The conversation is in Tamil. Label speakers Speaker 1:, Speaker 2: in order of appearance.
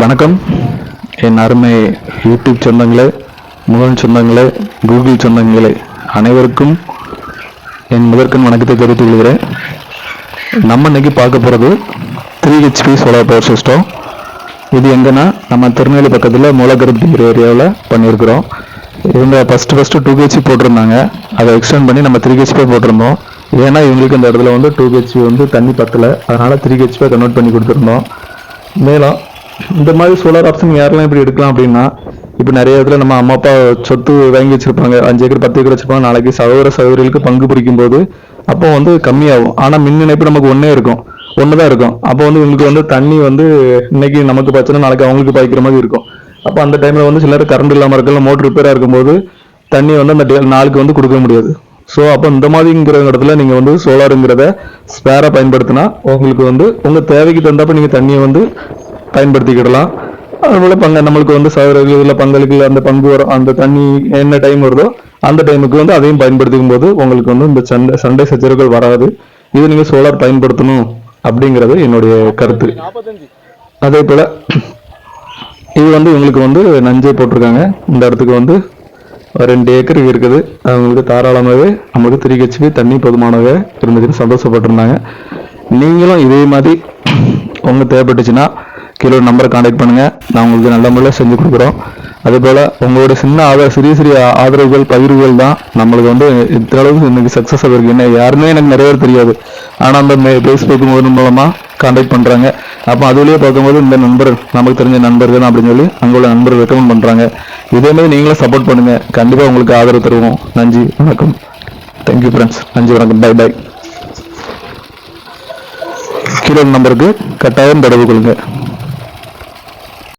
Speaker 1: வணக்கம். என் அருமை யூடியூப் சொந்தங்களே முகன் சொந்தங்களே கூகுள் சொந்தங்களே அனைவருக்கும் என் முதற்கண் வணக்கத்தை தெரிவித்துக் கொள்கிறேன். நம்ம இன்னைக்கு பார்க்க போகிறது three HP solar power system இது எங்கன்னா நம்ம திருநெல்வேலி பக்கத்தில் மூலகருப்புங்கிற ஏரியாவில் பண்ணியிருக்கிறோம். இவங்க ஃபஸ்ட்டு ஃபஸ்ட்டு டூ ஹெச்பி போட்டிருந்தாங்க. அதை எக்ஸ்டெண்ட் பண்ணி நம்ம த்ரீ ஹெச்பி போட்டிருந்தோம். ஏன்னா இவங்களுக்கு இந்த இடத்துல வந்து டூ ஹெச்பி வந்து தண்ணி பத்தலை. அதனால் த்ரீ ஹெச்பியை கன்வெர்ட் பண்ணி கொடுத்துருந்தோம். மேலும் இந்த மாதிரி சோலார் ஆப்ஷன் யாரெல்லாம் இப்படி எடுக்கலாம் அப்படின்னா இப்போ நிறைய இடத்துல நம்ம அம்மா அப்பா சொத்து வாங்கி வச்சிருப்பாங்க. அஞ்சு ஏக்கர் பத்து ஏக்கர் வச்சிருப்பாங்க. நாளைக்கு சகோதர சகோதரிகளுக்கு பங்கு பிடிக்கும் போது அப்போ வந்து கம்மியாகும். ஆனால் மின் இணைப்பு நமக்கு ஒன்றே இருக்கும். ஒன்று தான் இருக்கும். அப்போ வந்து உங்களுக்கு வந்து தண்ணி வந்து இன்னைக்கு நமக்கு பாய்ச்சினா நாளைக்கு அவங்களுக்கு பாய்க்கிற மாதிரி இருக்கும். அப்போ அந்த டைமில் வந்து சிலர் கரண்ட் இல்லாமல் இருக்கலாம். மோட்டர் ரிப்பேராக இருக்கும்போது தண்ணி வந்து அந்த நாளுக்கு வந்து கொடுக்க முடியாது. ஸோ அப்போ இந்த மாதிரிங்கிற இடத்துல நீங்கள் வந்து சோலாருங்கிறத ஸ்பேராக பயன்படுத்தினா உங்களுக்கு வந்து உங்கள் தேவைக்கு தந்தப்போ நீங்கள் தண்ணியை வந்து பயன்படுத்திக்கிடலாம். அதுபோல் பங்க நம்மளுக்கு வந்து சதுரர்கள் இல்லை அந்த பங்கு வரும் அந்த தண்ணி என்ன டைம் வருதோ அந்த டைமுக்கு வந்து அதையும் பயன்படுத்திக்கும் போது உங்களுக்கு வந்து இந்த சண்டை சண்டை சச்சரவுகள் வராது. இது நீங்கள் சோலார் பயன்படுத்தணும் அப்படிங்கிறது என்னுடைய கருத்து. அதே போல் இது வந்து இவங்களுக்கு வந்து நஞ்சை போட்டிருக்காங்க. இந்த இடத்துக்கு வந்து ரெண்டு ஏக்கர் இருக்குது. அவங்களுக்கு தாராளமாகவே நம்மளுக்கு த்ரீ ஹெச்பி தண்ணி போதுமானவே இருந்துச்சுன்னு சந்தோஷப்பட்டிருந்தாங்க. நீங்களும் இதே மாதிரி உங்களுக்கு தேவைப்பட்டுச்சுன்னா கீழே ஒரு நம்பரை காண்டாக்ட் பண்ணுங்க. நான் உங்களுக்கு நல்ல முறையில் செஞ்சு கொடுக்குறோம். அதுபோல் உங்களோட சின்ன ஆதரவு சிறிய சிறிய ஆதரவுகள் பகிர்வுகள் தான் நம்மளுக்கு வந்து இத்தளவுக்கு அளவுக்கு இன்னைக்கு சக்ஸஸ் ஆகிருக்கு என்ன யாருமே எனக்கு நிறைய பேர் தெரியாது. ஆனால் அந்த ஃபேஸ்புக் மூலமாக காண்டாக்ட் பண்ணுறாங்க அப்போ அதுலேயே பார்க்கும்போது இந்த நண்பர் நமக்கு தெரிஞ்ச நண்பர்கள் அப்படின்னு சொல்லி அங்கே உள்ள நண்பர் ரெக்கமெண்ட் பண்ணுறாங்க இதேமாதிரி நீங்களும் சப்போர்ட் பண்ணுங்கள் கண்டிப்பாக உங்களுக்கு ஆதரவு தருவோம். நன்றி வணக்கம். தேங்க்யூ ஃப்ரெண்ட்ஸ் நன்றி வணக்கம். பை பை கீழே நம்பருக்கு கட்டாயம் தொடர்பு கொள்ளுங்கள்